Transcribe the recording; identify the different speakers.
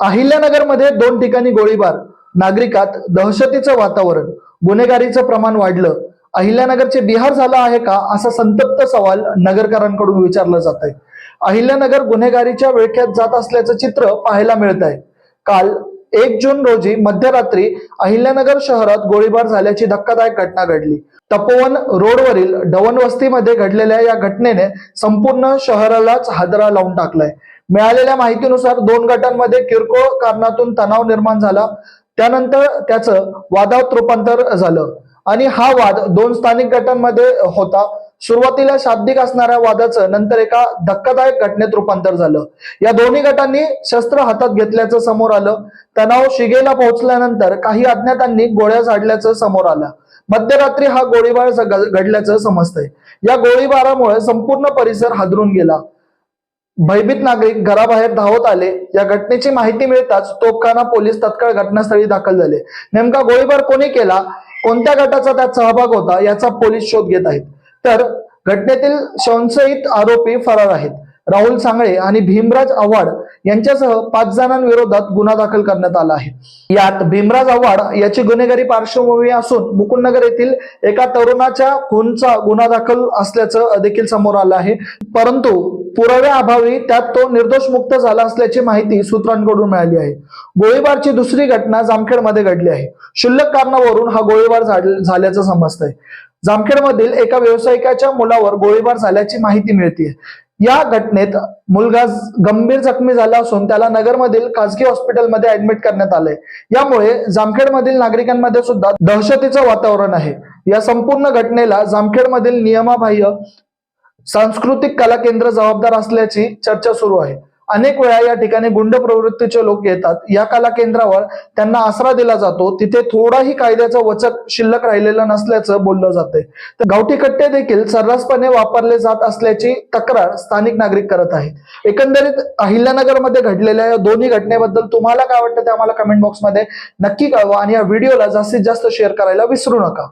Speaker 1: अहिल्यानगरमध्ये दोन ठिकाणी गोळीबार. नागरिकात दहशतीचं वातावरण. गुन्हेगारीचं प्रमाण वाढलं. अहिल्यानगरचे बिहार झालं आहे का असा संतप्त सवाल नगरकरांकडून विचारला जात आहे. अहिल्यानगर गुन्हेगारीच्या विळख्यात जात असल्याचं चित्र पाहायला मिळत आहे. काल एक जून रोजी मध्यरात्री अहिल्यानगर शहरात गोळीबार झाल्याची धक्कादायक घटना घडली. तपोवन रोडवरील ढवण वस्तीमध्ये घडलेल्या या घटनेने संपूर्ण शहरालाच हादरा लावून टाकलाय. मिळालेल्या माहितीनुसार दोन गटांमध्ये किरकोळ कारणातून तणाव निर्माण झाला. त्यानंतर त्याचं वादात रूपांतर झालं. आणि हा वाद दोन स्थानिक गटांमध्ये होता. सुरुवातीला शाब्दिक असणाऱ्या वादाचं नंतर एका धक्कादायक घटनेत रूपांतर झालं. या दोन्ही गटांनी शस्त्र हातात घेतल्याचं समोर आलं. तणाव शिगेला पोहोचल्यानंतर काही अज्ञातांनी गोळ्या झाडल्याचं समोर आलं. मध्यरात्री हा गोळीबार घडल्याचं समजतंय. या गोळीबारामुळे संपूर्ण परिसर हादरून गेला. भयभीत नागरिक घराबाहेर धावत आले. या घटनेची माहिती मिळताच तोफखाना पोलीस तत्काळ घटनास्थळी दाखल झाले. नेमका गोळीबार कोणी केला? कोणत्या गटाचा त्यात सहभाग होता? याचा पोलीस शोध घेत आहेत. तर घटनेतील संशयित आरोपी फरार आहेत. राहुल सांगळे आणि भीमराज आव्हाड यांच्यासह पाच जणांविरोधात गुन्हा दाखल करण्यात आला आहे. यात भीमराज आव्हाड याची गुन्हेगारी पार्श्वभूमी असून मुकुंदनगर येथील एका तरुणाच्या खूनचा गुन्हा दाखल असल्याचं देखील समोर आलं आहे. परंतु पुराव्याअभावी त्यात तो निर्दोष मुक्त झाला असल्याची माहिती सूत्रांकडून मिळाली आहे. गोळीबारची दुसरी घटना जामखेडमध्ये घडली आहे. क्षुल्लक कारणावरून हा गोळीबार झाल्याचं समजतंय. जामखेडमधील एका व्यावसायिकाच्या मुलावर गोळीबार झाल्याची माहिती मिळते या घटनेत मुलगा गंभीर जखमी झाला असून त्याला नगरमधील खासगी हॉस्पिटलमध्ये ऍडमिट करण्यात आलंय. यामुळे जामखेडमधील नागरिकांमध्ये सुद्धा दहशतीचं वातावरण आहे. या संपूर्ण घटनेला जामखेडमधील नियमाबाह्य सांस्कृतिक कला केंद्र जबाबदार असल्याची चर्चा सुरू आहे. अनेक वेळा या ठिकाणी गुंड प्रवृत्तीचे लोक येतात. या कला केंद्रावर त्यांना आसरा दिला जातो. तिथे थोडाही कायद्याचा वचक शिल्लक राहिलेलं नसल्याचं बोललं जातंय. तर गावठी कट्टे देखील सर्रासपणे वापरले जात असल्याची तक्रार स्थानिक नागरिक करत आहेत. एकंदरीत अहिल्यानगरमध्ये घडलेल्या या दोन्ही घटनेबद्दल तुम्हाला काय वाटतं ते आम्हाला कमेंट बॉक्समध्ये नक्की कळवा आणि या व्हिडिओला जास्तीत जास्त शेअर करायला विसरू नका.